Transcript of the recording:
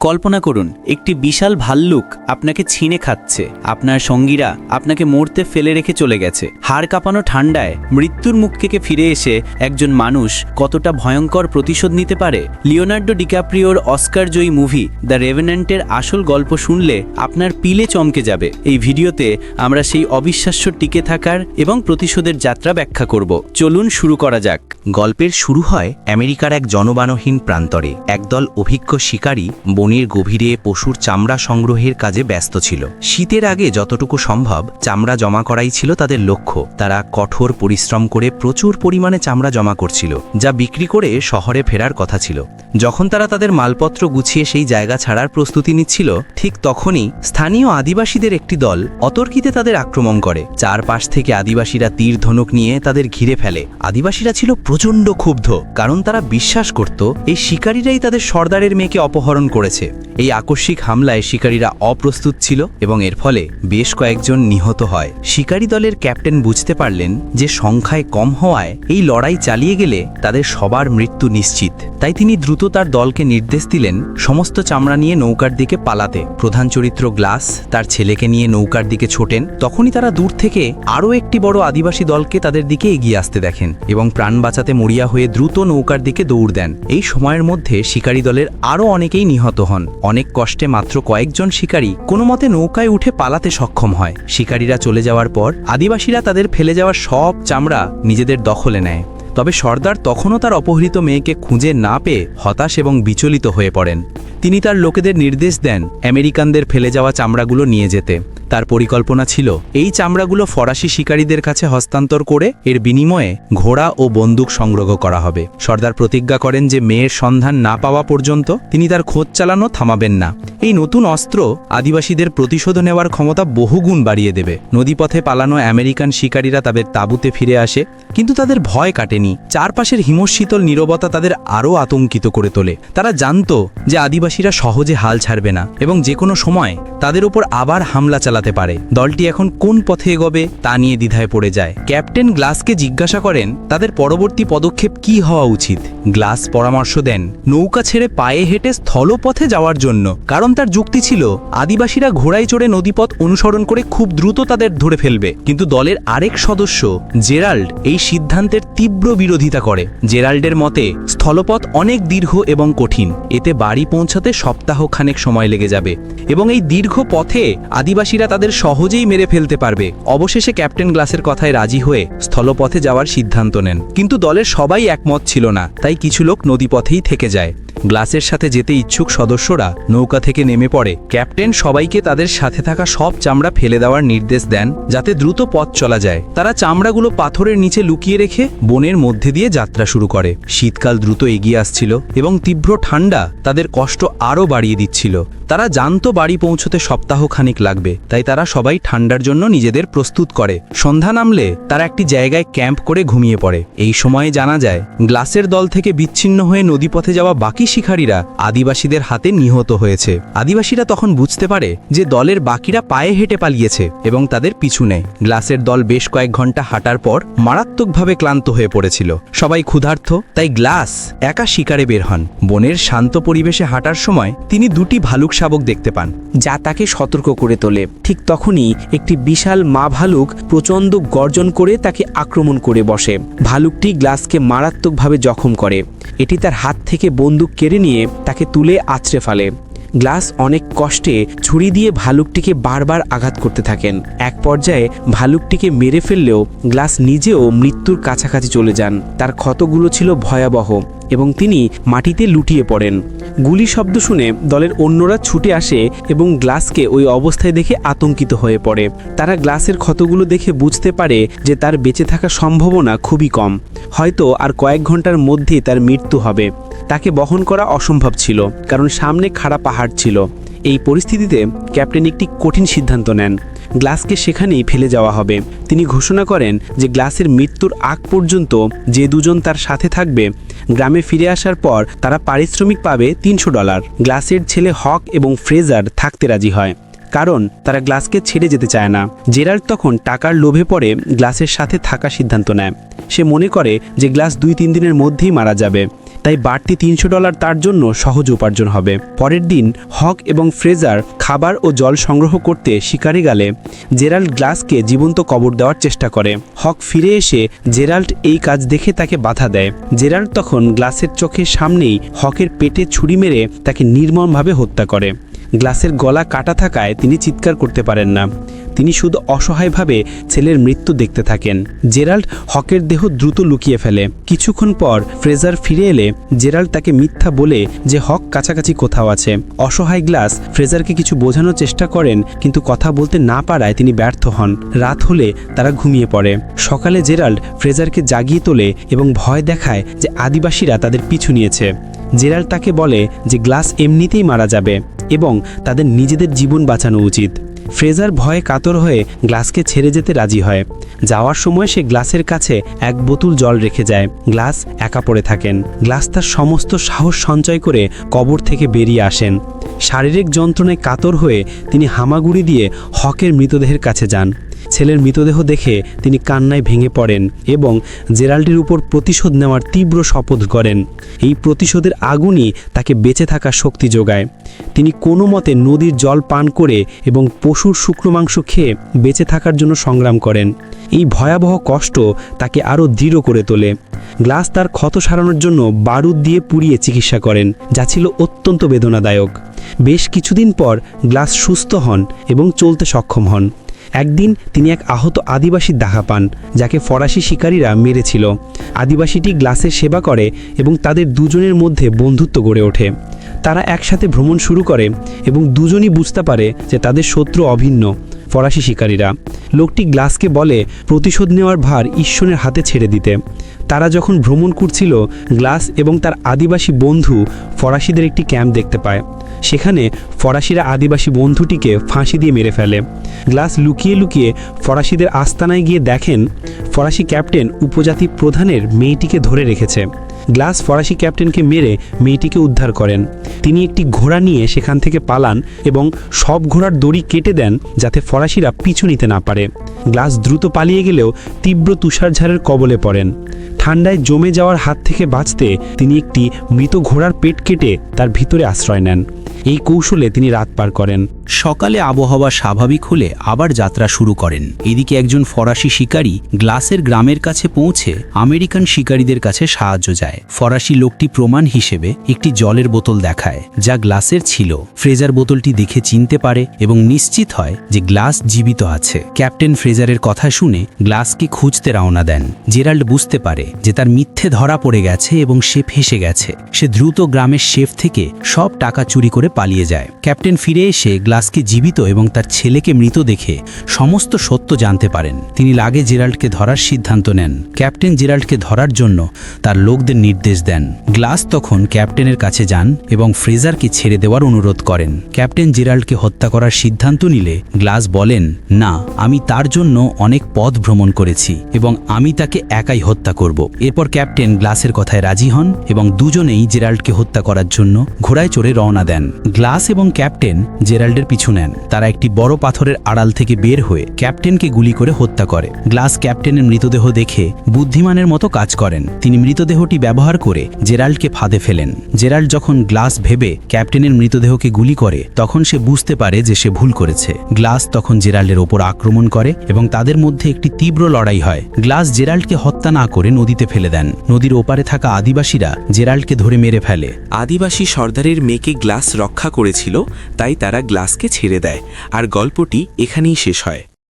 কল্পনা করুন, একটি বিশাল ভাল্লুক আপনাকে ছিঁড়ে খাচ্ছে। আপনার সঙ্গীরা আপনাকে মরতে ফেলে রেখে চলে গেছে। হাড় কাঁপানো ঠান্ডায় মৃত্যুর মুখ থেকে ফিরে এসে একজন মানুষ কতটা ভয়ঙ্কর প্রতিশোধ নিতে পারে? লিওনার্ডো ডিকাপ্রিওর অস্কার জয়ী মুভি দ্য রেভেন্যান্টের আসল গল্প শুনলে আপনার পিলে চমকে যাবে। এই ভিডিওতে আমরা সেই অবিশ্বাস্য টিকে থাকার এবং প্রতিশোধের যাত্রা ব্যাখ্যা করব। চলুন শুরু করা যাক। গল্পের শুরু হয় আমেরিকার এক জনবানহীন প্রান্তরে। একদল অভিজ্ঞ শিকারী বনের গভীরে পশুর চামড়া সংগ্রহের কাজে ব্যস্ত ছিল। শীতের আগে যতটুকু সম্ভব চামড়া জমা করাই ছিল তাদের লক্ষ্য। তারা কঠোর পরিশ্রম করে প্রচুর পরিমাণে চামড়া জমা করছিল, যা বিক্রি করে শহরে ফেরার কথা ছিল। যখন তারা তাদের মালপত্র গুছিয়ে সেই জায়গা ছাড়ার প্রস্তুতি নিচ্ছিল, ঠিক তখনই স্থানীয় আদিবাসীদের একটি দল অতর্কিতে তাদের আক্রমণ করে। চারপাশ থেকে আদিবাসীরা তীর ধনুক নিয়ে তাদের ঘিরে ফেলে। আদিবাসীরা ছিল প্রচণ্ড ক্ষুব্ধ, কারণ তারা বিশ্বাস করত, এই শিকারীরাই তাদের সর্দারের মেয়েকে অপহরণ করেছে। এই আকস্মিক হামলায় শিকারীরা অপ্রস্তুত ছিল এবং এর ফলে বেশ কয়েকজন নিহত হয়। শিকারী দলের ক্যাপ্টেন বুঝতে পারলেন যে সংখ্যায় কম হওয়ায় এই লড়াই চালিয়ে গেলে তাদের সবার মৃত্যু নিশ্চিত। তাই তিনি দ্রুত তার দলকে নির্দেশ দিলেন সমস্ত চামড়া নিয়ে নৌকার দিকে পালাতে। প্রধান চরিত্র গ্লাস তার ছেলেকে নিয়ে নৌকার দিকে ছোটেন। তখনই তারা দূর থেকে আরও একটি বড় আদিবাসী দলকে তাদের দিকে এগিয়ে আসতে দেখেন এবং প্রাণ বাঁচাতে মরিয়া হয়ে দ্রুত নৌকার দিকে দৌড় দেন। এই সময়ের মধ্যে শিকারী দলের আরও অনেকেই নিহত হন। অনেক কষ্টে মাত্র কয়েকজন শিকারী কোনো মতে নৌকায় উঠে পালাতে সক্ষম হয়। শিকারীরা চলে যাওয়ার পর আদিবাসীরা তাদের ফেলে যাওয়া সব চামড়া নিজেদের দখলে নেয়। তবে সর্দার তখনও তার অপহৃত মেয়েকে খুঁজে না পেয়ে হতাশ এবং বিচলিত হয়ে পড়েন। তিনি তার লোকেদের নির্দেশ দেন আমেরিকানদের ফেলে যাওয়া চামড়াগুলো নিয়ে যেতে। তার পরিকল্পনা ছিল, এই চামড়াগুলো ফরাসি শিকারীদের কাছে হস্তান্তর করে এর বিনিময়ে ঘোড়া ও বন্দুক সংগ্রহ করা হবে। সর্দার প্রতিজ্ঞা করেন যে মেয়ের সন্ধান না পাওয়া পর্যন্ত তিনি তার খোঁজ চালানো থামাবেন না। এই নতুন অস্ত্র আদিবাসীদের প্রতিশোধ নেওয়ার ক্ষমতা বহুগুণ বাড়িয়ে দেবে। নদীপথে পালানো আমেরিকান শিকারীরা তাদের তাঁবুতে ফিরে আসে, কিন্তু তাদের ভয় কাটেনি। চারপাশের হিমশীতল নীরবতা তাদের আরও আতঙ্কিত করে তোলে। তারা জানত যে আদিবাসীরা সহজে হাল ছাড়বে না, এবং যে কোনো সময় তাদের উপর আবার হামলা চালাতে পারে। দলটি এখন কোন পথে এগোবে তা নিয়ে দ্বিধায় পড়ে যায়। ক্যাপ্টেন গ্লাসকে জিজ্ঞাসা করেন, তাদের পরবর্তী পদক্ষেপ কি হওয়া উচিত? গ্লাস পরামর্শ দেন, নৌকা ছেড়ে পায়ে হেঁটে স্থলপথে যাওয়ার জন্য। কারণ তার যুক্তি ছিল, আদিবাসীরা ঘোড়ায় চড়ে নদীপথ অনুসরণ করে খুব দ্রুত তাদের ধরে ফেলবে। কিন্তু দলের আরেক সদস্য, জেরাল্ড, এই সিদ্ধান্তের তীব্র বিরোধিতা করে। জেরাল্ডের মতে, স্থলপথ অনেক দীর্ঘ এবং কঠিন। এতে বাড়ি পৌঁছাতে সপ্তাহ খানেক সময় লেগে যাবে। এবং এই দীর্ঘ পথে আদিবাসীরা তাদের সহজেই মেরে ফেলতে পারবে। অবশেষে ক্যাপ্টেন গ্লাসের কথায় রাজি হয়ে স্থলপথে যাওয়ার সিদ্ধান্ত নেন। কিন্তু দলের সবাই একমত ছিল না, তাই কিছু লোক নদীপথেই থেকে যায়। গ্লাসের সাথে যেতে ইচ্ছুক সদস্যরা নৌকা থেকে নেমে পড়ে। ক্যাপ্টেন সবাইকে তাদের সাথে থাকা সব চামড়া ফেলে দেওয়ার নির্দেশ দেন, যাতে দ্রুত পথ চলা যায়। তারা চামড়াগুলো পাথরের নিচে লুকিয়ে রেখে বনের মধ্যে দিয়ে যাত্রা শুরু করে। শীতকাল দ্রুত এগিয়ে আসছিল এবং তীব্র ঠান্ডা তাদের কষ্ট আরও বাড়িয়ে দিচ্ছিল। তারা জানতো বাড়ি পৌঁছতে সপ্তাহ খানিক লাগবে, তাই তারা সবাই ঠান্ডার জন্য নিজেদের প্রস্তুত করে। সন্ধ্যা নামলে তারা একটি জায়গায় ক্যাম্প করে ঘুমিয়ে পড়ে। এই সময়ে জানা যায়, গ্লাসের দল থেকে বিচ্ছিন্ন হয়ে নদীপথে যাওয়া বাকি শিকারীরা আদিবাসীদের হাতে নিহত হয়েছে। আদিবাসীরা তখন বুঝতে পারে যে দলের বাকিরা পায়ে হেঁটে পালিয়েছে এবং তাদের পিছু নেয়। গ্লাসের দল বেশ কয়েক ঘণ্টা হাঁটার পর মারাত্মকভাবে ক্লান্ত হয়ে পড়েছিল। সবাই ক্ষুধার্ত, তাই গ্লাস একা শিকারে বের হন। বনের শান্ত পরিবেশে হাঁটার সময় তিনি দুটি ভালুক শাবক দেখতে পান। যা তাকে সতর্ক করে তোলে। ঠিক তখনই একটি বিশাল মা ভালুক প্রচণ্ড গর্জন করে তাকে আক্রমণ করে বসে। ভালুকটি গ্লাসকে মারাত্মকভাবে জখম করে। এটি তার হাত থেকে বন্দুক কেড়ে নিয়ে তাকে তুলে আছড়ে ফেলে। গ্লাস অনেক কষ্টে ছুরি দিয়ে ভালুকটিকে বারবার আঘাত করতে থাকেন। এক পর্যায়ে ভালুকটিকে মেরে ফেললেও গ্লাস নিজেও মৃত্যুর কাছাকাছি চলে যান। তার ক্ষতগুলো ছিল ভয়াবহ। এবং তিনি মাটিতে লুটিয়ে পড়েন। গুলি শব্দ শুনে দলের অন্যরা ছুটে আসে এবং গ্লাসকে ওই অবস্থায় দেখে আতঙ্কিত হয়ে পড়ে। তারা গ্লাসের ক্ষতগুলো দেখে বুঝতে পারে যে তার বেঁচে থাকা সম্ভাবনা খুবই কম। হয়তো আর কয়েক ঘণ্টার মধ্যেই তার মৃত্যু হবে। তাকে বহন করা অসম্ভব ছিল, কারণ সামনে খাড়া পাহাড় ছিল। এই পরিস্থিতিতে ক্যাপ্টেন একটি কঠিন সিদ্ধান্ত নেন। গ্লাসকে সেখানেই ফেলে যাওয়া হবে। তিনি ঘোষণা করেন যে গ্লাসের মৃত্যুর আগ পর্যন্ত যে দুজন তার সাথে থাকবে, গ্রামে ফিরে আসার পর তারা পারিশ্রমিক পাবে তিনশো ডলার। গ্লাসের ছেলে হক এবং ফ্রেজার থাকতে রাজি হয়, কারণ তারা গ্লাসকে ছেড়ে যেতে চায় না। জেরাল্ড তখন টাকার লোভে পড়ে গ্লাসের সাথে থাকা সিদ্ধান্ত নেয়। সে মনে করে যে গ্লাস দুই তিন দিনের মধ্যেই মারা যাবে। তাই বাড়তি তিনশো ডলার তার জন্য সহজ উপার্জন হবে। পরের দিন হক এবং ফ্রেজার খাবার ও জল সংগ্রহ করতে শিকারে গেলে। জেরাল্ড গ্লাসকে জীবন্ত কবর দেওয়ার চেষ্টা করে। হক ফিরে এসে জেরাল্ড এই কাজ দেখে তাকে বাধা দেয়। জেরাল্ড তখন গ্লাসের চোখের সামনেই হকের পেটে ছুরি মেরে তাকে নির্মমভাবে হত্যা করে। গ্লাসের গলা কাটা থাকায় তিনি চিৎকার করতে পারেন না। তিনি শুধু অসহায়ভাবে ছেলের মৃত্যু দেখতে থাকেন। জেরাল্ড হকের দেহ দ্রুত লুকিয়ে ফেলে। কিছুক্ষণ পর ফ্রেজার ফিরে এলে জেরাল্ড তাকে মিথ্যা বলে যে হক কাছাকাছি কোথাও আছে। অসহায় গ্লাস ফ্রেজারকে কিছু বোঝানোর চেষ্টা করেন, কিন্তু কথা বলতে না পারায় তিনি ব্যর্থ হন। রাত হলে তারা ঘুমিয়ে পড়ে। সকালে জেরাল্ড ফ্রেজারকে জাগিয়ে তোলে এবং ভয় দেখায় যে আদিবাসীরা তাদের পিছু নিয়েছে। জেরাল্ড তাকে বলে যে গ্লাস এমনিতেই মারা যাবে এবং তাদের নিজেদের জীবন বাঁচানো উচিত। ফ্রেজার ভয়ে কাতর হয়ে গ্লাসকে ছেড়ে যেতে রাজি হয়। যাওয়ার সময় সে গ্লাসের কাছে এক বোতল জল রেখে যায়। গ্লাস একা পড়ে থাকেন। গ্লাস তার সমস্ত সাহস সঞ্চয় করে কবর থেকে বেরিয়ে আসেন। শারীরিক যন্ত্রণায় কাতর হয়ে তিনি হামাগুড়ি দিয়ে হকের মৃতদেহের কাছে যান। ছেলের মৃতদেহ দেখে তিনি কান্নায় ভেঙে পড়েন এবং জেরাল্ডের উপর প্রতিশোধ নেওয়ার তীব্র শপথ করেন। এই প্রতিশোধের আগুনই তাকে বেঁচে থাকার শক্তি যোগায়। তিনি কোনো মতে নদীর জল পান করে এবং পশুর শুকনো মাংস খেয়ে বেঁচে থাকার জন্য সংগ্রাম করেন। এই ভয়াবহ কষ্ট তাকে আরও দৃঢ় করে তোলে। গ্লাস তার ক্ষত সারানোর জন্য বারুদ দিয়ে পুড়িয়ে চিকিৎসা করেন, যা ছিল অত্যন্ত বেদনাদায়ক। বেশ কিছুদিন পর গ্লাস সুস্থ হন এবং চলতে সক্ষম হন। একদিন তিনি এক আহত আদিবাসীর দেখা পান, যাকে ফরাসি শিকারীরা মেরেছিল। আদিবাসীটি গ্লাসের সেবা করে এবং তাদের দুজনের মধ্যে বন্ধুত্ব গড়ে ওঠে। তারা একসাথে ভ্রমণ শুরু করে এবং দুজনই বুঝতে পারে যে তাদের শত্রু অভিন্ন, ফরাসি শিকারীরা। লোকটি গ্লাসকে বলে, প্রতিশোধ নেওয়ার ভার ঈশ্বরের হাতে ছেড়ে দিতে। তারা যখন ভ্রমণ করছিল, গ্লাস এবং তার আদিবাসী বন্ধু ফরাসিদের একটি ক্যাম্প দেখতে পায়। সেখানে ফরাসিরা আদিবাসী বন্ধুটিকে ফাঁসি দিয়ে মেরে ফেলে। গ্লাস লুকিয়ে লুকিয়ে ফরাসিদের আস্তানায় গিয়ে দেখেন, ফরাসি ক্যাপ্টেন উপজাতি প্রধানের মেয়েটিকে ধরে রেখেছে। গ্লাস ফরাসি ক্যাপ্টেনকে মেরে মেয়েটিকে উদ্ধার করেন। তিনি একটি ঘোড়া নিয়ে সেখান থেকে পালান এবং সব ঘোড়ার দড়ি কেটে দেন যাতে ফরাসিরা পিছু নিতে না পারে। গ্লাস দ্রুত পালিয়ে গেলেও তীব্র তুষারঝাড়ের কবলে পড়েন। ঠান্ডায় জমে যাওয়ার হাত থেকে বাঁচতে তিনি একটি মৃত ঘোড়ার পেট কেটে তার ভিতরে আশ্রয় নেন। এই কৌশলে তিনি রাত পার করেন। সকালে আবহাওয়া স্বাভাবিক হলে আবার যাত্রা শুরু করেন। এদিকে একজন ফরাসি শিকারী গ্লাসের গ্রামের কাছে পৌঁছে আমেরিকান শিকারীদের কাছে সাহায্য যায়। ফরাসি লোকটি প্রমাণ হিসেবে একটি জলের বোতল দেখায়, যা গ্লাসের ছিল। ফ্রেজার বোতলটি দেখে চিনতে পারে এবং নিশ্চিত হয় যে গ্লাস জীবিত আছে। ক্যাপ্টেন ফ্রেজারের কথা শুনে গ্লাসকে খুঁজতে রওনা দেন। জেরাল্ড বুঝতে পারে যে তার মিথ্যে ধরা পড়ে গেছে এবং সে ফেসে গেছে। সে দ্রুত গ্রামের শেফ থেকে সব টাকা চুরি করে পালিয়ে যায়। ক্যাপ্টেন ফিরে এসে গ্লাসকে জীবিত এবং তার ছেলেকে মৃত দেখে সমস্ত সত্য জানতে পারেন। তিনি লাগে জেরাল্ডকে ধরার সিদ্ধান্ত নেন। ক্যাপ্টেন জেরাল্ডকে ধরার জন্য তার লোকদের নির্দেশ দেন। গ্লাস তখন ক্যাপ্টেনের কাছে যান এবং ফ্রেজারকে ছেড়ে দেওয়ার অনুরোধ করেন। ক্যাপ্টেন জেরাল্ডকে হত্যা করার সিদ্ধান্ত নিলে গ্লাস বলেন, না, আমি তার জন্য অনেক পথ ভ্রমণ করেছি এবং আমি তাকে একাই হত্যা করব। এরপর ক্যাপ্টেন গ্লাসের কথায় রাজি হন এবং দুজনেই জেরাল্ডকে হত্যা করার জন্য ঘোড়ায় চড়ে রওনা দেন। গ্লাস এবং ক্যাপ্টেন জেরাল্ডের পিছু নেন। তারা একটি বড় পাথরের আড়াল থেকে বের হয়ে ক্যাপ্টেনকে গুলি করে হত্যা করে। গ্লাস ক্যাপ্টেনের মৃতদেহ দেখে বুদ্ধিমানের মতো কাজ করেন। তিনি মৃতদেহটি ব্যবহার করে জেরাল্ডকে ফাঁদে ফেলেন। জেরাল্ড যখন গ্লাস ভেবে ক্যাপ্টেনের মৃতদেহকে গুলি করে, তখন সে বুঝতে পারে যে সে ভুল করেছে। গ্লাস তখন জেরাল্ডের ওপর আক্রমণ করে এবং তাদের মধ্যে একটি তীব্র লড়াই হয়। গ্লাস জেরাল্ডকে হত্যা না করে নদীতে ফেলে দেন। নদীর ওপারে থাকা আদিবাসীরা জেরাল্ডকে ধরে মেরে ফেলে। আদিবাসী সর্দারের মেয়েকে গ্লাস রক্ষা করেছিল তাই তারা গ্লাসকে ছেড়ে দেয় আর গল্পটি এখানেই শেষ হয়।